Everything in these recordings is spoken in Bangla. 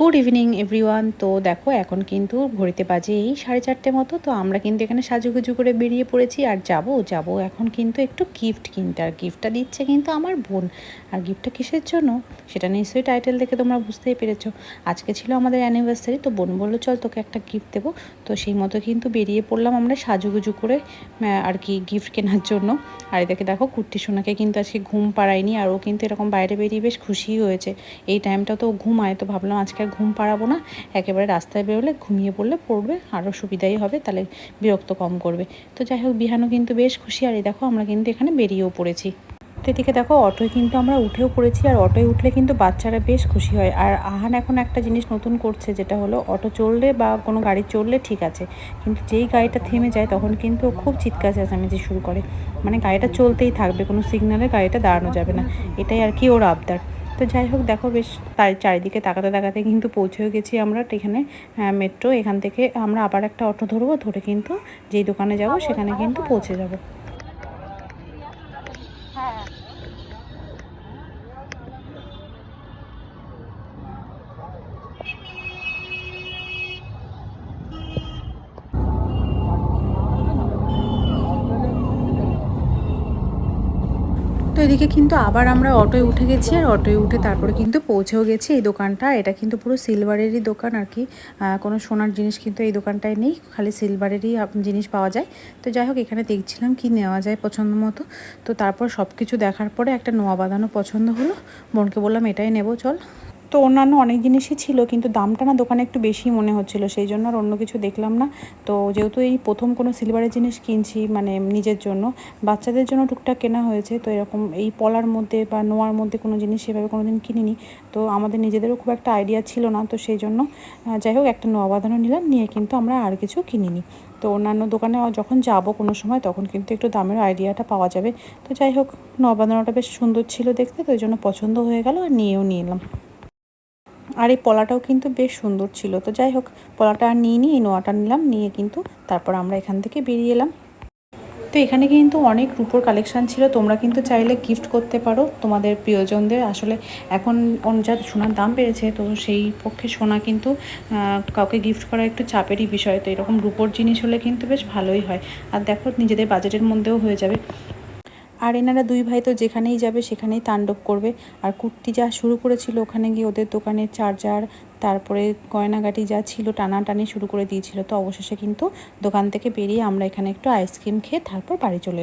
গুড ইভিনিং এভরিওয়ান তো দেখো, এখন কিন্তু ঘড়িতে বাজে এই সাড়ে চারটে মতো, তো আমরা কিন্তু এখানে সাজুগুজু করে বেরিয়ে পড়েছি আর যাব যাব এখন কিন্তু একটু গিফট কিনতে। আর গিফটটা দিচ্ছে কিন্তু আমার বোন। আর গিফটটা কিসের জন্য? সেটা নিশ্চয়ই টাইটেল দেখে তোমরা বুঝতেই পেরেছ। আজকে ছিল আমাদের অ্যানিভার্সারি তো বোন বলল, চল তোকে একটা গিফট দেবো। তো সেই মতো কিন্তু বেরিয়ে পড়লাম আমরা সাজুগুজু করে আর কি গিফট কেনার জন্য। আর এদিকে দেখো কুর্তি সোনাকে কিন্তু আজকে ঘুম পাড়ায়নি, আর ও কিন্তু এরকম বাইরে বেরিয়ে বেশ খুশিই হয়েছে। এই টাইমটা তো ঘুমায়, তো ভাবলাম আজকে আর ঘুম পাড়াবো না, একেবারে রাস্তায় বেরোলে ঘুমিয়ে পড়লে পড়বে, আরও সুবিধাই হবে, তাহলে বিরক্ত কম করবে। তো যাই হোক, বিহানও কিন্তু বেশ খুশি, আর এই দেখো আমরা কিন্তু এখানে বেরিয়েও পড়েছি। তো এদিকে দেখো, অটোয় কিন্তু আমরা উঠেও পড়েছি, আর অটোয় উঠলে কিন্তু বাচ্চারা বেশ খুশি হয়। আর আহান এখন একটা জিনিস নতুন করছে, যেটা হলো অটো চললে বা কোনো গাড়ি চললে ঠিক আছে, কিন্তু যেই গাড়িটা থেমে যায় তখন কিন্তু খুব চিৎকার চেঁচামেচি শুরু করে। মানে গাড়িটা চলতেই থাকবে, কোনো সিগনালে গাড়িটা দাঁড়ানো যাবে না। এটাই আর কি ওর আবদার। তো যাই হোক, দেখো বেশ তাই চারিদিকে তাকাতে তাকাতে কিন্তু পৌঁছেও গেছি আমরা এখানে মেট্রো এখান থেকে আমরা আবার একটা অটো ধরবো, ধরে কিন্তু যেই দোকানে যাব সেখানে কিন্তু পৌঁছে যাব। তো এদিকে কিন্তু আবার আমরা অটোয় উঠে গেছি আর অটোয় উঠে তারপরে কিন্তু পৌঁছেও গেছি এই দোকানটা। এটা কিন্তু পুরো সিলভারেরই দোকান আর কি। কোনো সোনার জিনিস কিন্তু এই দোকানটায় নেই, খালি সিলভারেরই জিনিস পাওয়া যায়। তো যাই হোক, এখানে দেখছিলাম কি নেওয়া যায় পছন্দ মতো। তো তারপর সব কিছু দেখার পরে একটা নোয়া বাঁধানো পছন্দ হলো। বোনকে বললাম, এটাই নেব, চল। তো অন্যান্য অনেক জিনিসই ছিল, কিন্তু দামটা না দোকানে একটু বেশি মনে হচ্ছিল, সেই জন্য আর অন্য কিছু দেখলাম না। তো যেহেতু এই প্রথম কোনো সিলভারের জিনিস কিনছি মানে নিজের জন্য, বাচ্চাদের জন্য টুকটাক কেনা হয়েছে, তো এরকম এই পলার মধ্যে বা নোয়ার মধ্যে কোনো জিনিস সেভাবে কোনো দিন কিনিনি। তো আমাদের নিজেদেরও খুব একটা আইডিয়া ছিল না, তো সেই জন্য যাই হোক একটা নোয়া বাঁধানো নিলাম, নিয়ে কিন্তু আমরা আর কিছু কিনিনি। তো অন্যান্য দোকানে যখন যাব কোনো সময়, তখন কিন্তু একটু দামের আইডিয়াটা পাওয়া যাবে। তো যাই হোক, নোয়া বাঁধানোটা বেশ সুন্দর ছিল দেখতে, তো ওই জন্য পছন্দ হয়ে গেল আর নিয়েও নিয়ে এলাম। আর এই পলাটাও কিন্তু বেশ সুন্দর ছিল। তো যাই হোক, পলাটা আর নিয়ে নিই নোয়াটা নিলাম, নিয়ে কিন্তু তারপর আমরা এখান থেকে বেরিয়ে এলাম। তো এখানে কিন্তু অনেক রূপোর কালেকশান ছিল, তোমরা কিন্তু চাইলে গিফট করতে পারো তোমাদের প্রিয়জনদের। আসলে এখন যা সোনার দাম বেড়েছে, তো সেই পক্ষে সোনা কিন্তু কাউকে গিফট করা একটু চাপেরই বিষয়। তো এরকম রূপোর জিনিস হলে কিন্তু বেশ ভালোই হয়। আর দেখো, নিজেদের বাজেটের মধ্যেও হয়ে যাবে। আর এনারা দুই ভাই তো যেখানেই যাবে সেখানেই তাণ্ডব করবে। আর কুর্তি যা শুরু করেছিল ওখানে গিয়ে ওদের দোকানের চার্জার, তারপরে গয়নাগাটি যা ছিল টানাটানি শুরু করে দিয়েছিল। তো অবশেষে কিন্তু দোকান থেকে বেরিয়ে আমরা এখানে একটু আইসক্রিম খেয়ে তারপর বাড়ি চলে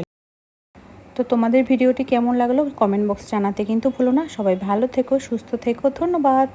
তো তোমাদের ভিডিওটি কেমন লাগল? কমেন্ট বক্স জানাতে কিন্তু ভুলো না। সবাই ভালো থেকো, সুস্থ থেকো। ধন্যবাদ।